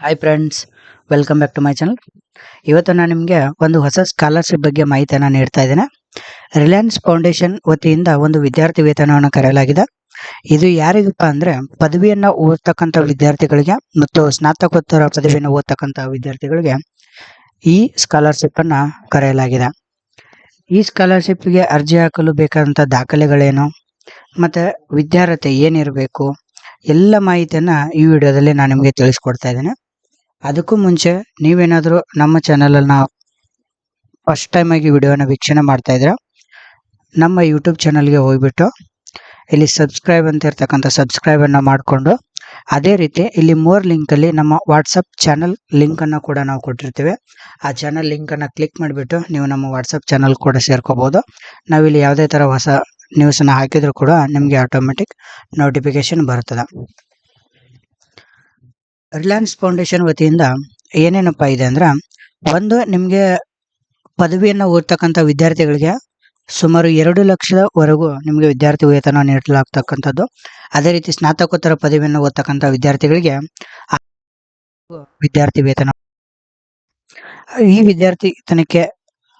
Hi friends welcome back to my channel ಇವತ್ತು ನಾನು ನಿಮಗೆ ಒಂದು ಹೊಸ ಸ್ಕಾಲರ್ಶಿಪ್ ಬಗ್ಗೆ ಮಾಹಿತಿಯನ್ನು ನೀಡ್ತಾ ಇದ್ದೇನೆ. ರಿಲಯನ್ಸ್ ಫೌಂಡೇಶನ್ ವತಿಯಿಂದ ಒಂದು ವಿದ್ಯಾರ್ಥಿ ವೇತನವನ್ನು ಕರೆಯಲಾಗಿದೆ. ಇದು ಯಾರಿಗಪ್ಪ ಅಂದರೆ ಪದವಿಯನ್ನು ಓದ್ತಕ್ಕಂಥ ವಿದ್ಯಾರ್ಥಿಗಳಿಗೆ ಮತ್ತು ಸ್ನಾತಕೋತ್ತರ ಪದವಿಯನ್ನು ಓದ್ತಕ್ಕಂಥ ವಿದ್ಯಾರ್ಥಿಗಳಿಗೆ ಈ ಸ್ಕಾಲರ್ಶಿಪ್ ಅನ್ನ ಕರೆಯಲಾಗಿದೆ. ಈ ಸ್ಕಾಲರ್ಶಿಪ್ಗೆ ಅರ್ಜಿ ಹಾಕಲು ಬೇಕಾದಂಥ ದಾಖಲೆಗಳೇನು, ಮತ್ತೆ ವಿದ್ಯಾರ್ಹತೆ ಏನಿರಬೇಕು, ಎಲ್ಲ ಮಾಹಿತಿಯನ್ನು ಈ ವಿಡಿಯೋದಲ್ಲಿ ನಾನು ನಿಮಗೆ ತಿಳಿಸ್ಕೊಡ್ತಾ ಇದ್ದೇನೆ. ಅದಕ್ಕೂ ಮುಂಚೆ ನೀವೇನಾದರೂ ನಮ್ಮ ಚಾನಲನ್ನು ಫಸ್ಟ್ ಟೈಮ್ ಆಗಿ ವಿಡಿಯೋನ ವೀಕ್ಷಣೆ ಮಾಡ್ತಾ ಇದ್ರೆ ನಮ್ಮ ಯೂಟ್ಯೂಬ್ ಚಾನಲ್ಗೆ ಹೋಗ್ಬಿಟ್ಟು ಇಲ್ಲಿ ಸಬ್ಸ್ಕ್ರೈಬ್ ಅಂತ ಇರ್ತಕ್ಕಂಥ ಸಬ್ಸ್ಕ್ರೈಬನ್ನು ಮಾಡಿಕೊಂಡು, ಅದೇ ರೀತಿ ಇಲ್ಲಿ ಮೋರ್ ಲಿಂಕಲ್ಲಿ ನಮ್ಮ ವಾಟ್ಸಪ್ ಚಾನಲ್ ಲಿಂಕನ್ನು ಕೂಡ ನಾವು ಕೊಟ್ಟಿರ್ತೀವಿ. ಆ ಚಾನಲ್ ಲಿಂಕನ್ನು ಕ್ಲಿಕ್ ಮಾಡಿಬಿಟ್ಟು ನೀವು ನಮ್ಮ ವಾಟ್ಸಪ್ ಚಾನಲ್ ಕೂಡ ಸೇರ್ಕೋಬಹುದು ನಾವಿಲ್ಲಿ ಯಾವುದೇ ಥರ ಹೊಸ ನ್ಯೂಸನ್ನು ಹಾಕಿದರೂ ಕೂಡ ನಿಮಗೆ ಆಟೋಮೆಟಿಕ್ ನೋಟಿಫಿಕೇಶನ್ ಬರ್ತದೆ. ರಿಲಯನ್ಸ್ ಫೌಂಡೇಶನ್ ವತಿಯಿಂದ ಏನೇನಪ್ಪ ಇದೆ ಅಂದ್ರೆ, ಒಂದು ನಿಮಗೆ ಪದವಿಯನ್ನು ಓದ್ತಕ್ಕಂಥ ವಿದ್ಯಾರ್ಥಿಗಳಿಗೆ ಸುಮಾರು ಎರಡು ಲಕ್ಷದವರೆಗೂ ನಿಮಗೆ ವಿದ್ಯಾರ್ಥಿ ವೇತನ ನೀಡಲಾಗ್ತಕ್ಕಂಥದ್ದು. ಅದೇ ರೀತಿ ಸ್ನಾತಕೋತ್ತರ ಪದವಿಯನ್ನು ಓದ್ತಕ್ಕಂಥ ವಿದ್ಯಾರ್ಥಿಗಳಿಗೆ ವಿದ್ಯಾರ್ಥಿ ವೇತನ. ಈ ವಿದ್ಯಾರ್ಥಿ ತನಕ್ಕೆ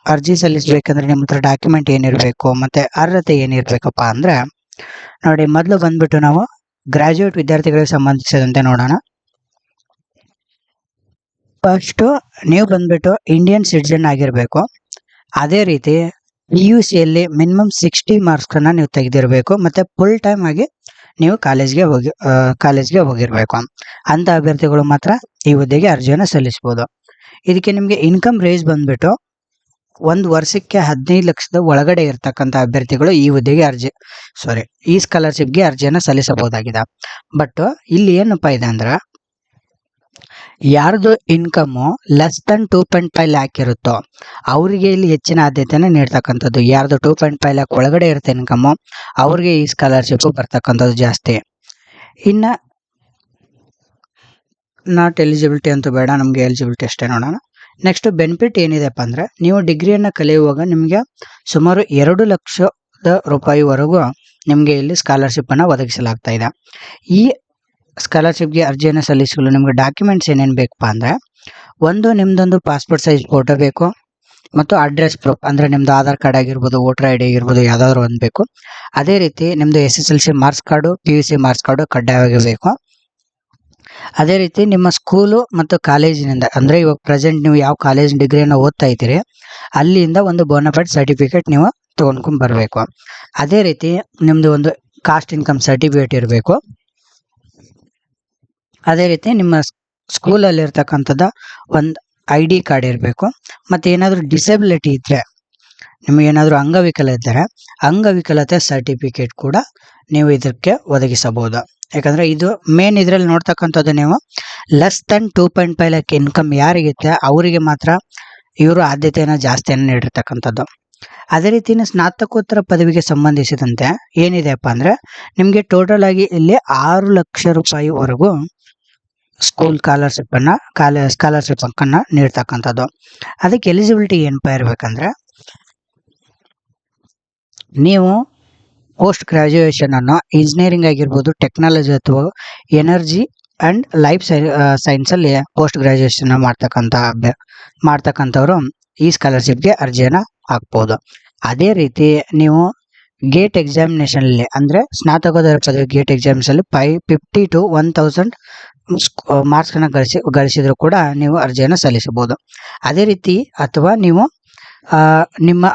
ಅರ್ಜಿ ಸಲ್ಲಿಸಬೇಕಂದ್ರೆ ನಿಮ್ಮ ಹತ್ರ ಡಾಕ್ಯುಮೆಂಟ್ ಏನಿರಬೇಕು, ಮತ್ತೆ ಅರ್ಹತೆ ಏನಿರಬೇಕಪ್ಪ ಅಂದ್ರೆ, ನೋಡಿ ಮೊದಲು ಬಂದ್ಬಿಟ್ಟು ನಾವು ಗ್ರಾಜುಯೇಟ್ ವಿದ್ಯಾರ್ಥಿಗಳಿಗೆ ಸಂಬಂಧಿಸಿದಂತೆ ನೋಡೋಣ. ಫಸ್ಟ್ ನೀವು ಬಂದ್ಬಿಟ್ಟು ಇಂಡಿಯನ್ ಸಿಟಿಜನ್ ಆಗಿರಬೇಕು. ಅದೇ ರೀತಿ ಪಿ ಯು ಸಿಯಲ್ಲಿ ಮಿನಿಮಮ್ ಸಿಕ್ಸ್ಟಿ ಮಾರ್ಕ್ಸನ್ನು ನೀವು ತೆಗೆದಿರಬೇಕು. ಮತ್ತೆ ಫುಲ್ ಟೈಮ್ ಆಗಿ ನೀವು ಕಾಲೇಜ್ಗೆ ಹೋಗಿ ಕಾಲೇಜ್ಗೆ ಹೋಗಿರಬೇಕು. ಅಂಥ ಅಭ್ಯರ್ಥಿಗಳು ಮಾತ್ರ ಈ ಹುದ್ದೆಗೆ ಅರ್ಜಿಯನ್ನು ಸಲ್ಲಿಸ್ಬೋದು. ಇದಕ್ಕೆ ನಿಮಗೆ ಇನ್ಕಮ್ ರೇಂಜ್ ಬಂದ್ಬಿಟ್ಟು ಒಂದು ವರ್ಷಕ್ಕೆ ಹದಿನೈದು ಲಕ್ಷದ ಒಳಗಡೆ ಇರತಕ್ಕಂಥ ಅಭ್ಯರ್ಥಿಗಳು ಈ ಹುದ್ದೆಗೆ ಅರ್ಜಿ ಸಾರಿ ಈ ಸ್ಕಾಲರ್ಶಿಪ್ಗೆ ಅರ್ಜಿಯನ್ನು ಸಲ್ಲಿಸಬಹುದಾಗಿದೆ. ಬಟ್ ಇಲ್ಲಿ ಏನಪ್ಪ ಇದೆ ಅಂದ್ರೆ ಯಾರ್ದು income less than two point five lakh ಇರುತ್ತೋ ಅವರಿಗೆ ಇಲ್ಲಿ ಹೆಚ್ಚಿನ ಆದ್ಯತೆಯನ್ನು ನೀಡ್ತಕ್ಕಂಥದ್ದು. ಯಾರ್ದು ಟೂ ಪಾಯಿಂಟ್ ಫೈವ್ ಲ್ಯಾಕ್ ಒಳಗಡೆ ಇರುತ್ತೆ ಇನ್ಕಮು ಅವ್ರಿಗೆ ಈ ಸ್ಕಾಲರ್ಶಿಪ್ ಬರ್ತಕ್ಕಂಥದ್ದು ಜಾಸ್ತಿ. ಇನ್ನ ನಾಟ್ ಎಲಿಜಿಬಿಲಿಟಿ ಅಂತೂ ಬೇಡ, ನಮಗೆ ಎಲಿಜಿಬಿಲಿಟಿ ಅಷ್ಟೇ ನೋಡೋಣ. ನೆಕ್ಸ್ಟ್ ಬೆನಿಫಿಟ್ ಏನಿದೆಪ್ಪ ಅಂದ್ರೆ ನೀವು ಡಿಗ್ರಿಯನ್ನು ಕಲಿಯುವಾಗ ನಿಮಗೆ ಸುಮಾರು ಎರಡು ಲಕ್ಷದ ರೂಪಾಯಿವರೆಗೂ ನಿಮಗೆ ಇಲ್ಲಿ ಸ್ಕಾಲರ್ಶಿಪ್ ಅನ್ನ ಒದಗಿಸಲಾಗ್ತಾ ಇದೆ. ಈ ಸ್ಕಾಲರ್ಶಿಪ್ಗೆ ಅರ್ಜಿಯನ್ನು ಸಲ್ಲಿಸಲು ನಿಮಗೆ ಡಾಕ್ಯುಮೆಂಟ್ಸ್ ಏನೇನು ಬೇಕಪ್ಪ ಅಂದರೆ, ಒಂದು ನಿಮ್ದೊಂದು ಪಾಸ್ಪೋರ್ಟ್ ಸೈಜ್ ಫೋಟೋ ಬೇಕು, ಮತ್ತು ಅಡ್ರೆಸ್ ಪ್ರೂಫ್, ಅಂದರೆ ನಿಮ್ಮದು ಆಧಾರ್ ಕಾರ್ಡ್ ಆಗಿರ್ಬೋದು, ವೋಟರ್ ಐ ಡಿ ಆಗಿರ್ಬೋದು, ಯಾವುದಾದ್ರು ಒಂದು ಬೇಕು. ಅದೇ ರೀತಿ ನಿಮ್ಮದು S S L C marks card, P U C marks card ಕಡ್ಡಾಯವಾಗಿ ಬೇಕು ಅದೇ ರೀತಿ ನಿಮ್ಮ ಸ್ಕೂಲು ಮತ್ತು ಕಾಲೇಜಿನಿಂದ, ಅಂದರೆ ಇವಾಗ ಪ್ರೆಸೆಂಟ್ ನೀವು ಯಾವ ಕಾಲೇಜ್ ಡಿಗ್ರಿಯನ್ನು ಓದ್ತಾ ಇದ್ದೀರಿ, ಅಲ್ಲಿಂದ ಒಂದು ಬೋನಫೈಡ್ ಸರ್ಟಿಫಿಕೇಟ್ ನೀವು ತೊಗೊಂಡ್ಕೊಂಡು ಬರಬೇಕು. ಅದೇ ರೀತಿ ನಿಮ್ಮದು ಒಂದು ಕಾಸ್ಟ್ ಇನ್ಕಮ್ ಸರ್ಟಿಫಿಕೇಟ್ ಇರಬೇಕು. ಅದೇ ರೀತಿ ನಿಮ್ಮ ಸ್ಕೂಲಲ್ಲಿ ಇರ್ತಕ್ಕಂಥದ್ದು ಒಂದು ಐ ಡಿ ಕಾರ್ಡ್ ಇರಬೇಕು. ಮತ್ತೆ ಏನಾದರೂ ಡಿಸೆಬಿಲಿಟಿ ಇದ್ದರೆ ನಿಮಗೇನಾದರೂ ಅಂಗವಿಕಲ ಇದ್ದರೆ, ಅಂಗವಿಕಲತೆ ಸರ್ಟಿಫಿಕೇಟ್ ಕೂಡ ನೀವು ಇದಕ್ಕೆ ಒದಗಿಸಬಹುದು. ಯಾಕಂದ್ರೆ ಇದು ಮೇನ್ ಇದರಲ್ಲಿ ನೋಡ್ತಕ್ಕಂಥದ್ದು ನೀವು less than two point five lakh income ಯಾರಿಗಿತ್ತೆ ಅವರಿಗೆ ಮಾತ್ರ ಇವರು ಆದ್ಯತೆಯನ್ನು ಜಾಸ್ತಿಯನ್ನು ನೀಡಿರ್ತಕ್ಕಂಥದ್ದು. ಅದೇ ರೀತಿ ಸ್ನಾತಕೋತ್ತರ ಪದವಿಗೆ ಸಂಬಂಧಿಸಿದಂತೆ ಏನಿದೆಯಪ್ಪ ಅಂದ್ರೆ, ನಿಮಗೆ ಟೋಟಲ್ ಆಗಿ ಇಲ್ಲಿ ಆರು ಲಕ್ಷ ರೂಪಾಯಿವರೆಗೂ ಸ್ಕೂಲ್ ಸ್ಕಾಲರ್ಶಿಪ್ ಅನ್ನ, ಕಾಲ ಸ್ಕಾಲರ್ಶಿಪ್ ಅನ್ನ ನೀಡ್ತಕ್ಕಂಥದ್ದು. ಅದಕ್ಕೆ ಎಲಿಜಿಬಿಲಿಟಿ ಏನಪ್ಪ ಇರಬೇಕಂದ್ರೆ ನೀವು ಪೋಸ್ಟ್ ಗ್ರಾಜುಯೇಷನ್ ಅನ್ನು ಇಂಜಿನಿಯರಿಂಗ್ ಆಗಿರ್ಬೋದು ಟೆಕ್ನಾಲಜಿ ಅಥವಾ ಎನರ್ಜಿ ಅಂಡ್ ಲೈಫ್ ಸೈನ್ಸ್ ಅಲ್ಲಿ ಪೋಸ್ಟ್ ಗ್ರಾಜುಯೇಷನ್ ಮಾಡ್ತಕ್ಕಂಥ ಮಾಡ್ತಕ್ಕಂಥವ್ರು ಈ ಸ್ಕಾಲರ್ಶಿಪ್ಗೆ ಅರ್ಜಿಯನ್ನು ಹಾಕ್ಬೋದು. ಅದೇ ರೀತಿ ನೀವು ಗೇಟ್ ಎಕ್ಸಾಮಿನೇಷನ್ ಅಲ್ಲಿ ಅಂದ್ರೆ ಸ್ನಾತಕೋತ್ತರ ಪದವಿ ಗೇಟ್ ಎಕ್ಸಾಮ್ಸ್ ಅಲ್ಲಿ five fifty to one thousand marks ಅನ್ನ ಗಳಿಸಿ ಗಳಿಸಿದ್ರು ಕೂಡ ನೀವು ಅರ್ಜಿಯನ್ನು ಸಲ್ಲಿಸಬಹುದು. ಅದೇ ರೀತಿ ಅಥವಾ ನೀವು ನಿಮ್ಮ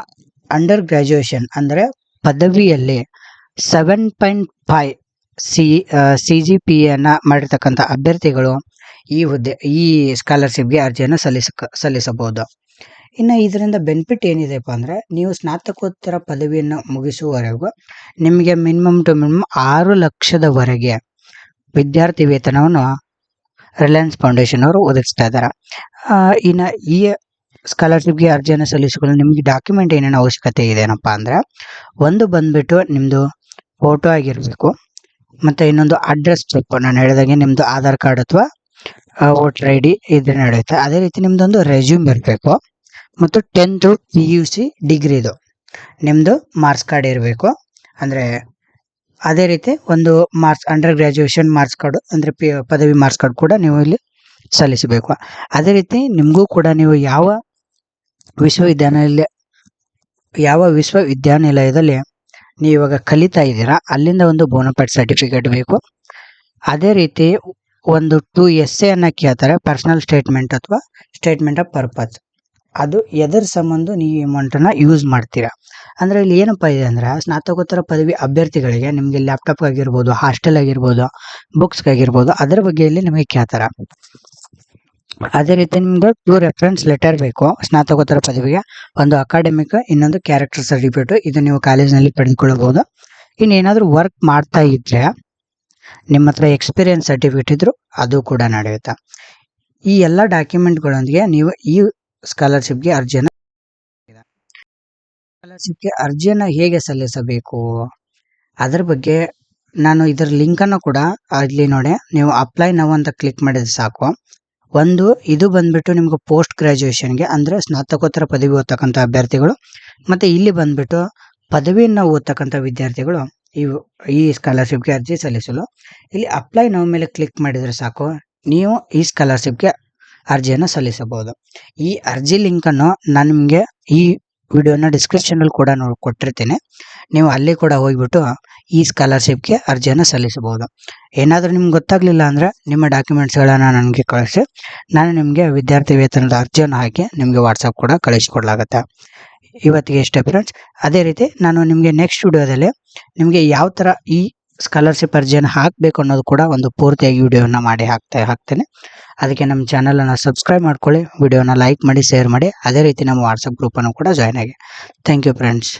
ಅಂಡರ್ ಗ್ರಾಜುಯೇಷನ್ ಅಂದರೆ ಪದವಿಯಲ್ಲಿ seven point five C C G P ಎನ್ನು ಮಾಡಿರ್ತಕ್ಕಂಥ ಅಭ್ಯರ್ಥಿಗಳು ಈ ಹುದ್ದೆ, ಈ ಸ್ಕಾಲರ್ಶಿಪ್ಗೆ ಅರ್ಜಿಯನ್ನು ಸಲ್ಲಿಸ ಸಲ್ಲಿಸಬಹುದು. ಇನ್ನು ಇದರಿಂದ ಬೆನಿಫಿಟ್ ಏನಿದೆಪ್ಪ ಅಂದ್ರೆ, ನೀವು ಸ್ನಾತಕೋತ್ತರ ಪದವಿಯನ್ನು ಮುಗಿಸುವವರೆಗೂ ನಿಮಗೆ ಮಿನಿಮಮ್ ಟು ಮಿನಿಮಮ್ ಆರು ಲಕ್ಷದವರೆಗೆ ವಿದ್ಯಾರ್ಥಿ ವೇತನವನ್ನು ರಿಲಯನ್ಸ್ ಫೌಂಡೇಶನ್ ಅವರು ಒದಗಿಸ್ತಾ ಇದ್ದಾರೆ. ಇನ್ನು ಈ ಸ್ಕಾಲರ್ಶಿಪ್ಗೆ ಅರ್ಜಿಯನ್ನು ಸಲ್ಲಿಸಿಕೊಳ್ಳಲು ನಿಮಗೆ ಡಾಕ್ಯುಮೆಂಟ್ ಏನೇನು ಅವಶ್ಯಕತೆ ಇದೆನಪ್ಪ ಅಂದ್ರೆ, ಒಂದು ಬಂದ್ಬಿಟ್ಟು ನಿಮ್ಮದು ಫೋಟೋ ಆಗಿರಬೇಕು, ಮತ್ತು ಇನ್ನೊಂದು ಅಡ್ರೆಸ್ ಪ್ರೂಫ್ ನಾನು ಹೇಳಿದಾಗೆ ನಿಮ್ಮದು ಆಧಾರ್ ಕಾರ್ಡ್ ಅಥವಾ ವೋಟರ್ ಐ ಡಿ ಇದ್ರೆ ನಡೆಯುತ್ತೆ. ಅದೇ ರೀತಿ ನಿಮ್ದೊಂದು ರೆಸ್ಯೂಮ್ ಇರಬೇಕು. ಮತ್ತು ಟೆಂತು ಪಿ ಯು ಸಿ ಡಿಗ್ರಿದು ನಿಮ್ಮದು ಮಾರ್ಕ್ಸ್ ಕಾರ್ಡ್ ಇರಬೇಕು. ಅಂದರೆ ಅದೇ ರೀತಿ ಒಂದು marks under graduation marks card ಅಂದರೆ ಪಿ, ಪದವಿ ಮಾರ್ಕ್ಸ್ ಕಾರ್ಡ್ ಕೂಡ ನೀವು ಇಲ್ಲಿ ಸಲ್ಲಿಸಬೇಕು. ಅದೇ ರೀತಿ ನಿಮಗೂ ಕೂಡ ನೀವು ಯಾವ ವಿಶ್ವವಿದ್ಯಾನಿಲಯ, ಯಾವ ವಿಶ್ವವಿದ್ಯಾನಿಲಯದಲ್ಲಿ ನೀವು ಇವಾಗ ಕಲಿತಾ ಇದ್ದೀರಾ, ಅಲ್ಲಿಂದ ಒಂದು ಬೋನಫೈಡ್ ಸರ್ಟಿಫಿಕೇಟ್ ಬೇಕು. ಅದೇ ರೀತಿ ಒಂದು ಟು ಎಸ್ ಅನ್ನ ಕೇಳ್ತಾರೆ ಪರ್ಸನಲ್ ಸ್ಟೇಟ್ಮೆಂಟ್ ಅಥವಾ ಸ್ಟೇಟ್ಮೆಂಟ್ ಆಫ್ ಪರ್ಪಸ್ ಅದು ಎದರ ಸಂಬಂಧ ನೀವು ಅಮೌಂಟನ್ನು ಯೂಸ್ ಮಾಡ್ತೀರಾ. ಅಂದರೆ ಇಲ್ಲಿ ಏನಪ್ಪ ಇದೆ ಅಂದ್ರೆ, ಸ್ನಾತಕೋತ್ತರ ಪದವಿ ಅಭ್ಯರ್ಥಿಗಳಿಗೆ ನಿಮಗೆ ಲ್ಯಾಪ್ಟಾಪ್ ಆಗಿರ್ಬೋದು ಹಾಸ್ಟೆಲ್ ಆಗಿರ್ಬೋದು ಬುಕ್ಸ್ ಆಗಿರ್ಬೋದು ಅದರ ಬಗ್ಗೆ ಇಲ್ಲಿ ನಿಮಗೆ ಕೇಳ್ತಾರೆ. ಅದೇ ರೀತಿ ನಿಮ್ದು ಟೂ ರೆಫರೆನ್ಸ್ ಲೆಟರ್ ಬೇಕು, ಸ್ನಾತಕೋತ್ತರ ಪದವಿಗೆ, ಒಂದು ಅಕಾಡೆಮಿಕ್ ಇನ್ನೊಂದು ಕ್ಯಾರೆಕ್ಟರ್ ಸರ್ಟಿಫಿಕೇಟ್ ಇದು ನೀವು ಕಾಲೇಜಿನಲ್ಲಿ ಪಡೆದುಕೊಳ್ಳಬಹುದು ಇನ್ನೇನಾದರೂ ವರ್ಕ್ ಮಾಡ್ತಾ ಇದ್ರೆ ನಿಮ್ಮ ಹತ್ರ ಎಕ್ಸ್ಪೀರಿಯನ್ಸ್ ಸರ್ಟಿಫಿಕೇಟ್ ಇದ್ರು ಅದು ಕೂಡ ನಡೆಯುತ್ತೆ? ಈ ಎಲ್ಲ ಡಾಕ್ಯುಮೆಂಟ್ಗಳೊಂದಿಗೆ ನೀವು ಈ ಸ್ಕಾಲರ್ಶಿಪ್ಗೆ ಅರ್ಜಿಯನ್ನು ಸ್ಕಾಲರ್ಶಿಪ್ಗೆ ಅರ್ಜಿಯನ್ನು ಹೇಗೆ ಸಲ್ಲಿಸಬೇಕು? ಅದರ ಬಗ್ಗೆ ನಾನು ಇದರ ಲಿಂಕನ್ನು ಕೂಡ ಅಲ್ಲಿ ನೋಡಿ. ನೀವು ಅಪ್ಲೈ ನಾವು ಅಂತ ಕ್ಲಿಕ್ ಮಾಡಿದ್ರೆ ಸಾಕು. ಒಂದು, ಇದು ಬಂದ್ಬಿಟ್ಟು ನಿಮ್ಗೆ ಪೋಸ್ಟ್ ಗ್ರಾಜುಯೇಷನ್ಗೆ ಅಂದರೆ ಸ್ನಾತಕೋತ್ತರ ಪದವಿ ಓದ್ತಕ್ಕಂಥ ಅಭ್ಯರ್ಥಿಗಳು, ಮತ್ತು ಇಲ್ಲಿ ಬಂದ್ಬಿಟ್ಟು ಪದವಿಯನ್ನು ಓದ್ತಕ್ಕಂಥ ವಿದ್ಯಾರ್ಥಿಗಳು ಇವು ಈ ಸ್ಕಾಲರ್ಶಿಪ್ಗೆ ಅರ್ಜಿ ಸಲ್ಲಿಸಲು. ಇಲ್ಲಿ ಅಪ್ಲೈ ನಾವು ಮೇಲೆ ಕ್ಲಿಕ್ ಮಾಡಿದರೆ ಸಾಕು. ನೀವು ಈ ಸ್ಕಾಲರ್ಶಿಪ್ಗೆ ಅರ್ಜಿಯನ್ನು ಸಲ್ಲಿಸಬಹುದು. ಈ ಅರ್ಜಿ ಲಿಂಕನ್ನು ನಾನು ನಿಮಗೆ ಈ ವಿಡಿಯೋನ ಡಿಸ್ಕ್ರಿಪ್ಷನಲ್ಲಿ ಕೂಡ ನೋಡಿ ಕೊಟ್ಟಿರ್ತೀನಿ. ನೀವು ಅಲ್ಲಿ ಕೂಡ ಹೋಗಿಬಿಟ್ಟು ಈ ಸ್ಕಾಲರ್ಶಿಪ್ಗೆ ಅರ್ಜಿಯನ್ನು ಸಲ್ಲಿಸಬಹುದು. ಏನಾದರೂ ನಿಮ್ಗೆ ಗೊತ್ತಾಗಲಿಲ್ಲ ಅಂದರೆ ನಿಮ್ಮ ಡಾಕ್ಯುಮೆಂಟ್ಸ್ಗಳನ್ನು ನನಗೆ ಕಳಿಸಿ. ನಾನು ನಿಮಗೆ ವಿದ್ಯಾರ್ಥಿ ವೇತನದ ಅರ್ಜಿಯನ್ನು ಹಾಕಿ ನಿಮಗೆ ವಾಟ್ಸಪ್ ಕೂಡ ಕಳಿಸಿಕೊಡ್ಲಾಗತ್ತೆ. ಇವತ್ತಿಗೆ ಇಷ್ಟೇ ಫ್ರೆಂಡ್ಸ್ ಅದೇ ರೀತಿ ನಾನು ನಿಮಗೆ ನೆಕ್ಸ್ಟ್ ವಿಡಿಯೋದಲ್ಲಿ ನಿಮಗೆ ಯಾವ ಥರ ಈ ಸ್ಕಾಲರ್ಶಿಪ್ ಅರ್ಜಿಯನ್ನು ಹಾಕಬೇಕು ಅನ್ನೋದು ಕೂಡ ಒಂದು ಪೂರ್ತಿಯಾಗಿ ವಿಡಿಯೋನ ಮಾಡಿ ಹಾಕ್ತಾ ಹಾಕ್ತೇನೆ. ಅದಕ್ಕೆ ನಮ್ಮ ಚಾನಲನ್ನು ಸಬ್ಸ್ಕ್ರೈಬ್ ಮಾಡ್ಕೊಳ್ಳಿ, ವಿಡಿಯೋನ ಲೈಕ್ ಮಾಡಿ ಶೇರ್ ಮಾಡಿ, ಅದೇ ರೀತಿ ನಮ್ಮ ವಾಟ್ಸಪ್ ಗ್ರೂಪನ್ನು ಕೂಡ ಜಾಯ್ನ್ ಆಗಿ. Thank you friends